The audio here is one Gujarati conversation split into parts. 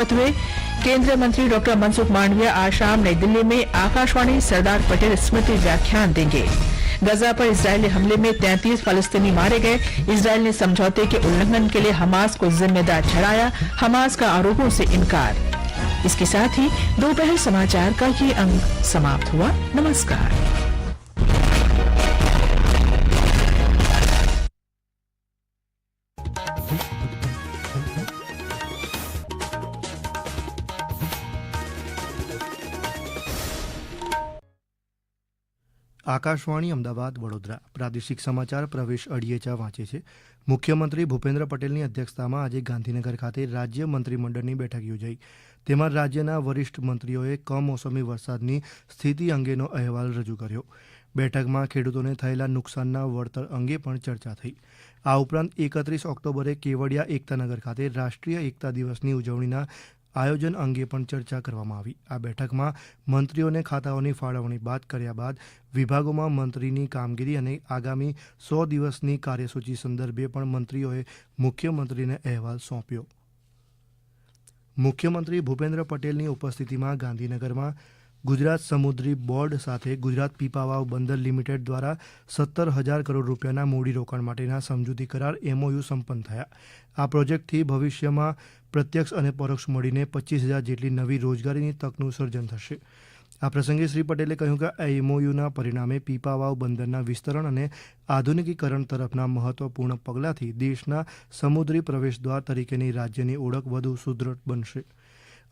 हुए केंद्रीय मंत्री डॉक्टर मनसुख मांडविया आज शाम नई दिल्ली में आकाशवाणी सरदार पटेल स्मृति व्याख्यान देंगे। गजा पर इसराइली हमले में 33 फलस्तीनी मारे गए। इसराइल ने समझौते के उल्लंघन के लिए हमास को जिम्मेदार ठहराया। हमास का आरोपों से इनकार। इसके साथ ही दोपहर समाचार का ये अंक समाप्त हुआ। नमस्कार। આકાશવાણી અમદાવાદ, વડોદરા. પ્રાદેશિક સમાચાર પ્રવેશ અડિયેચા વાંચે છે. મુખ્યમંત્રી ભૂપેન્દ્ર પટેલની અધ્યક્ષતામાં આજે ગાંધીનગર ખાતે રાજ્ય મંત્રીમંડળની બેઠક યોજાઈ. તેમાં રાજ્યના વરિષ્ઠ મંત્રીઓએ કમોસમી વરસાદની સ્થિતિ અંગેનો અહેવાલ રજૂ કર્યો. બેઠકમાં ખેડૂતોને થયેલા નુકસાનના વળતર અંગે પણ ચર્ચા થઈ. આ ઉપરાંત એકત્રીસ ઓક્ટોબરે કેવડિયા એકતાનગર ખાતે રાષ્ટ્રીય એકતા દિવસની ઉજવણીના આયોજન અંગે પણ ચર્ચા કરવામાં આવી. આ બેઠકમાં મંત્રીઓને ખાતાઓની ફાળવણી બાદ કર્યા બાદ વિભાગોમાં મંત્રીની કામગીરી અને આગામી સો દિવસની કાર્યસૂચિ સંદર્ભે પણ મંત્રીઓએ મુખ્યમંત્રીને અહેવાલ સોંપ્યો. મુખ્યમંત્રી ભૂપેન્દ્ર પટેલની ઉપસ્થિતિમાં ગાંધીનગરમાં ગુજરાત સમુદ્રી બોર્ડ સાથે ગુજરાત પીપાવાવ બંદર લિમિટેડ દ્વારા સત્તર હજાર કરોડ રૂપિયાના મૂડીરોકાણ માટેના સમજૂતી કરાર એમઓયુ સંપન્ન થયા. આ પ્રોજેક્ટથી ભવિષ્યમાં પ્રત્યક્ષ અને પરોક્ષ મળીને પચીસ હજાર જેટલી નવી રોજગારીની તકનું સર્જન થશે. આ પ્રસંગે શ્રી પટેલે કહ્યું કે આ એમઓયુના પરિણામે પીપાવાવ બંદરના વિસ્તરણ અને આધુનિકીકરણ તરફના મહત્વપૂર્ણ પગલાંથી દેશના સમુદ્રી પ્રવેશદ્વાર તરીકેની રાજ્યની ઓળખ વધુ સુદૃઢ બનશે.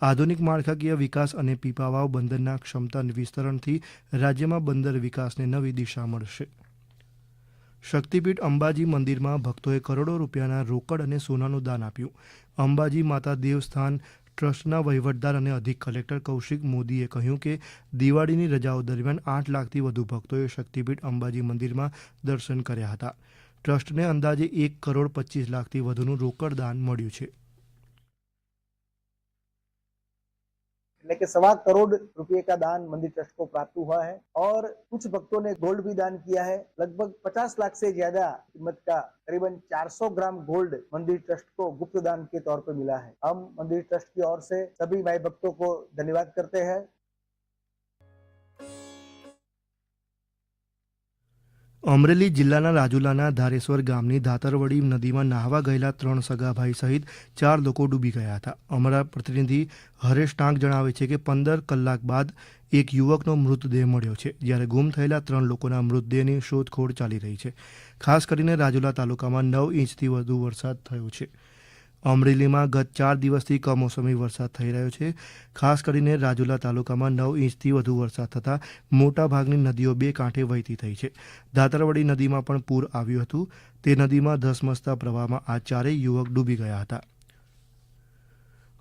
આધુનિક માળખાકીય વિકાસ અને પીપાવાવ બંદરના ક્ષમતા વિસ્તરણથી રાજ્યમાં બંદર વિકાસને નવી દિશા મળશે. શક્તિપીઠ અંબાજી મંદિરમાં ભક્તોએ કરોડો રૂપિયાના રોકડ અને સોનાનું દાન આપ્યું. અંબાજી માતા દેવસ્થાન ટ્રસ્ટના વહીવટદાર અને અધિક કલેક્ટર કૌશિક મોદીએ કહ્યું કે, દિવાળીની રજાઓ દરમિયાન આઠ લાખથી વધુ ભક્તોએ શક્તિપીઠ અંબાજી મંદિરમાં દર્શન કર્યા હતા. ટ્રસ્ટને અંદાજે એક કરોડ પચીસ લાખથી વધુનું રોકડ દાન મળ્યું છે. એટલે કે सवा करोड़ रुपए का दान मंदिर ट्रस्ट को प्राप्त हुआ है और कुछ भक्तों ने गोल्ड भी दान किया है लगभग 50 लाख से ज्यादा कीमत का करीबन 400 ग्राम गोल्ड मंदिर ट्रस्ट को गुप्त दान के तौर पर मिला है हम मंदिर ट्रस्ट की ओर से सभी भाई भक्तों को धन्यवाद करते हैं અમરેલી જિલ્લાના રાજુલાના ધારેશ્વર ગામની ધાતરવડી નદીમાં નાહવા ગયેલા ત્રણ સગાભાઈ સહિત ચાર લોકો ડૂબી ગયા હતા. અમારા પ્રતિનિધિ હરેશ ટાંક જણાવે છે કે પંદર કલાક બાદ એક યુવકનો મૃતદેહ મળ્યો છે, જ્યારે ગુમ થયેલા ત્રણ લોકોના મૃતદેહની શોધખોળ ચાલી રહી છે. ખાસ કરીને રાજુલા તાલુકામાં નવ ઇંચથી વધુ વરસાદ થયો છે. અમરેલીમાં ગત ચાર દિવસથી કમોસમી વરસાદ થઈ રહ્યો છે. ખાસ કરીને રાજુલા તાલુકામાં નવ ઇંચથી વધુ વરસાદ થતાં મોટાભાગની નદીઓ બે કાંઠે વહેતી થઈ છે. દાતરવાડી નદીમાં પણ પૂર આવ્યું હતું. તે નદીમાં ધસમસતા પ્રવાહમાં આ ચારેય યુવક ડૂબી ગયા હતા.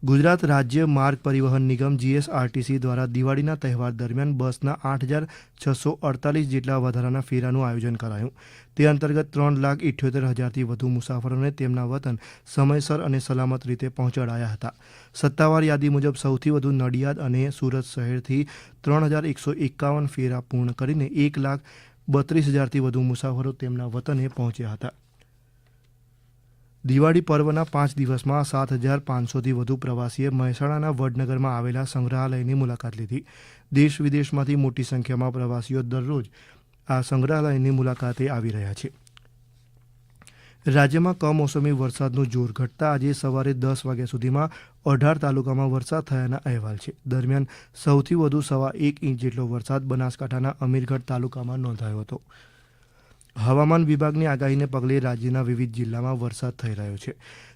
ગુજરાત રાજ્ય માર્ગ પરિવહન નિગમ જીએસઆરટીસી દ્વારા દિવાળીના તહેવાર દરમિયાન બસના આઠ હજાર છસો અડતાલીસ જેટલા વધારાના ફેરાનું આયોજન કરાયું. તે અંતર્ગત ત્રણ લાખ ઇઠ્યોતેર હજારથી વધુ મુસાફરોને તેમના વતન સમયસર અને સલામત રીતે પહોંચાડાયા હતા. સત્તાવાર યાદી મુજબ સૌથી વધુ નડિયાદ અને સુરત શહેરથી ત્રણ હજાર એકસો એકાવન ફેરા પૂર્ણ કરીને એક લાખ બત્રીસ હજારથી વધુ મુસાફરો તેમના વતને પહોંચ્યા હતા. દિવાળી પર્વના પાંચ દિવસમાં સાત હજાર પાંચસોથી વધુ પ્રવાસીએ મહેસાણાના વડનગરમાં આવેલા સંગ્રહાલયની મુલાકાત લીધી. દેશ વિદેશમાંથી મોટી સંખ્યામાં પ્રવાસીઓ દરરોજ આ સંગ્રહાલયની મુલાકાતે આવી રહ્યા છે. રાજ્યમાં કમોસમી વરસાદનું જોર ઘટતા આજે સવારે દસ વાગ્યા સુધીમાં અઢાર તાલુકામાં વરસાદ થયાના અહેવાલ છે. દરમિયાન સૌથી વધુ સવા એક ઇંચ જેટલો વરસાદ બનાસકાંઠાના અમીરગઢ તાલુકામાં નોંધાયો હતો. હવામાન વિભાગની આગાહીને પગલે રાજ્યના વિવિધ જિલ્લામાં વરસાદ થઈ રહ્યો છે.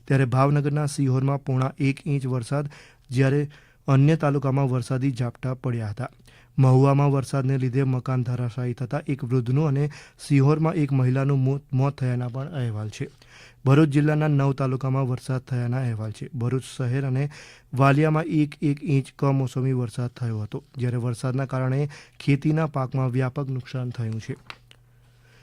ત્યારે ભાવનગરના સિહોરમાં પોણા એક ઇંચ વરસાદ, જ્યારે અન્ય તાલુકામાં વરસાદી ઝાપટા પડ્યા હતા. મહુવામાં વરસાદને લીધે મકાન ધરાશાયી થતાં એક વૃદ્ધનું અને સિહોરમાં એક મહિલાનું મોત મોત થયાના પણ અહેવાલ છે. ભરૂચ જિલ્લાના નવ તાલુકામાં વરસાદ થયાના અહેવાલ છે. ભરૂચ શહેર અને વાલિયામાં એક એક ઇંચ કમોસમી વરસાદ થયો હતો, જ્યારે વરસાદના કારણે ખેતીના પાકમાં વ્યાપક નુકસાન થયું છે.